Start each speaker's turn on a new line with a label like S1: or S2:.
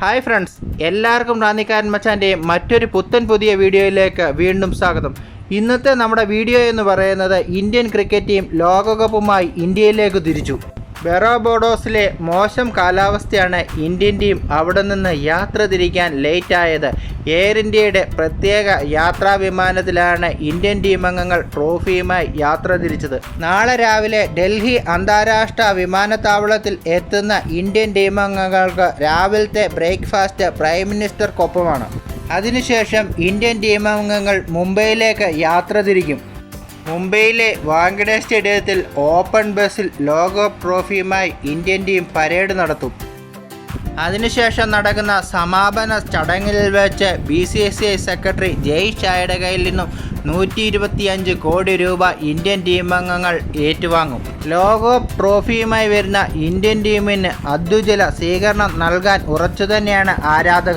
S1: Hi friends എല്ലാവർക്കും റാന്നിക്കാരൻ മച്ചാന്റെ മറ്റൊരു പുത്തൻ പുതിയ വീഡിയോയിലേക്ക് വീണ്ടും സ്വാഗതം. ഇന്നത്തെ നമ്മുടെ വീഡിയോ എന്ന് പറയുന്നത് ഇന്ത്യൻ ക്രിക്കറ്റ് ടീം ലോകകപ്പുമായി ഇന്ത്യയിലേക്ക് തിരിച്ചു. ബെറോബോഡോസിലെ മോശം കാലാവസ്ഥയാണ് ഇന്ത്യൻ ടീം അവിടെ നിന്ന് യാത്ര തിരിക്കാൻ ലേറ്റായത് എയർ ഇന്ത്യയുടെ പ്രത്യേക യാത്രാ വിമാനത്തിലാണ് ഇന്ത്യൻ ടീം അംഗങ്ങൾ ട്രോഫിയുമായി യാത്ര തിരിച്ചത്. നാളെ രാവിലെ ഡൽഹി അന്താരാഷ്ട്ര വിമാനത്താവളത്തിൽ എത്തുന്ന ഇന്ത്യൻ ടീം അംഗങ്ങൾക്ക് രാവിലത്തെ ബ്രേക്ക്ഫാസ്റ്റ് പ്രൈം മിനിസ്റ്റർക്കൊപ്പമാണ്. അതിനുശേഷം ഇന്ത്യൻ ടീം അംഗങ്ങൾ മുംബൈയിലേക്ക് യാത്ര തിരിക്കും. മുംബൈയിലെ വാങ്കഡെ സ്റ്റേഡിയത്തിൽ ഓപ്പൺ ബസ്സിൽ ലോക ട്രോഫിയുമായി ഇന്ത്യൻ ടീം പരേഡ് നടത്തും. അതിനുശേഷം നടക്കുന്ന സമാപന ചടങ്ങിൽ വെച്ച് B C C I secretary Jay ഷായുടെ കയ്യിൽ നിന്നും നൂറ്റി ഇരുപത്തിയഞ്ച് കോടി രൂപ ഇന്ത്യൻ ടീം അംഗങ്ങൾ ഏറ്റുവാങ്ങും. ലോക ട്രോഫിയുമായി വരുന്ന ഇന്ത്യൻ ടീമിന് അദ്വിജല സ്വീകരണം നൽകാൻ ഉറച്ചു തന്നെയാണ് ആരാധകർ.